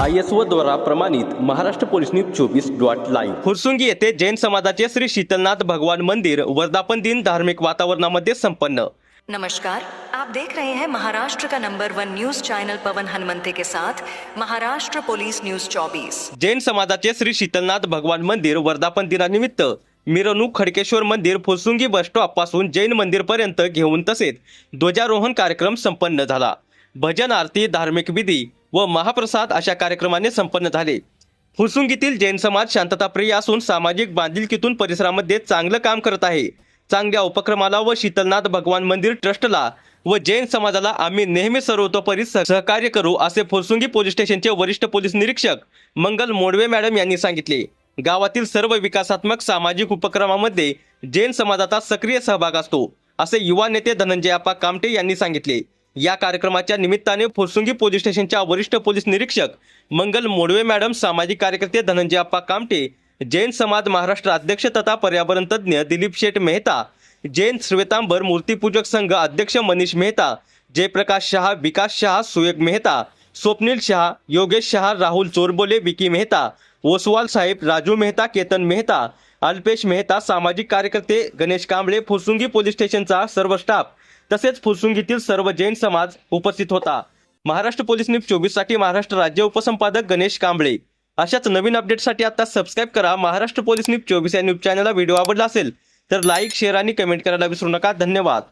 I S O द्वारा प्रमाणित Maharashtra police news चोवीस डॉट लाईव्ह. फुरसुंगी येथे जैन समाजाचे श्री शीतलनाथ भगवान मंदिर वर्धापन दिन धार्मिक वातावरणामध्ये संपन्न. नमस्कार. आप देख रहे हैं महाराष्ट्र का number one news channel Pavan Hanumante के साथ महाराष्ट्र पुलिस न्यूज 24 जैन समाजाचे श्री शीतलनाथ भगवान मंदिर वर्धापन दिनानिमित्त मिरवणूक खडकेश्वर मंदिर फुरसुंगी बस स्टॉपपासून जैन मंदिर पर्यंत घेऊन तसेच ध्वजारोहण कार्यक्रम संपन्न झाला. भजन आरती धार्मिक विधी व महाप्रसाद अशा कार्यक्रमाने संपन्न झाले. फुरसुंगीतील जैन समाज शांतताप्रिय असून सामाजिक बांधिलकीतून परिसरामध्ये चांगलं काम करत आहे. चांगल्या उपक्रमाला व शीतलनाथ भगवान मंदिर ट्रस्टला व जैन समाजाला आम्ही नेहमी सर्वतोपरी सहकार्य करू असे फुरसुंगी पोलीस स्टेशनचे वरिष्ठ पोलीस निरीक्षक मंगल मोडवे मॅडम यांनी सांगितले. गावातील सर्व विकासात्मक सामाजिक उपक्रमामध्ये जैन समाजाचा सक्रिय सहभाग असतो असे युवा नेते धनंजय आप्पा कामटे यांनी सांगितले. या कार्यक्रमाच्या निमित्ताने फुरसुंगी पोलीस स्टेशनच्या वरिष्ठ पोलीस निरीक्षक मंगल मोडवे मॅडम सामाजिक कार्यकर्ते धनंजय आप्पा कामटे जैन समाज महाराष्ट्र अध्यक्ष तथा पर्यावरण तज्ज्ञ दिलीप शेठ मेहता जैन श्वेतांबर मूर्तीपूजक संघ अध्यक्ष मनीष मेहता जयप्रकाश शहा विकास शहा सुयोग मेहता स्वप्नील शहा योगेश शहा राहुल चोरबोले विकी मेहता ओसवाल साहेब राजू मेहता केतन मेहता अल्पेश मेहता सामाजिक कार्यकर्ते गणेश कांबळे फुरसुंगी पोलीस स्टेशनचा सर्व स्टाफ तसेच फुरसुंगीतील सर्व जैन समाज उपस्थित होता. महाराष्ट्र पोलीस न्यूज चोवीससाठी महाराष्ट्र राज्य उपसंपादक गणेश कांबळे. अशाच नवीन अपडेटसाठी आता सबस्क्राईब करा. महाराष्ट्र पोलीस न्यूज चोवीस या न्यूज चॅनलला व्हिडिओ आवडला असेल तर लाईक शेअर आणि कमेंट करायला विसरू नका. धन्यवाद.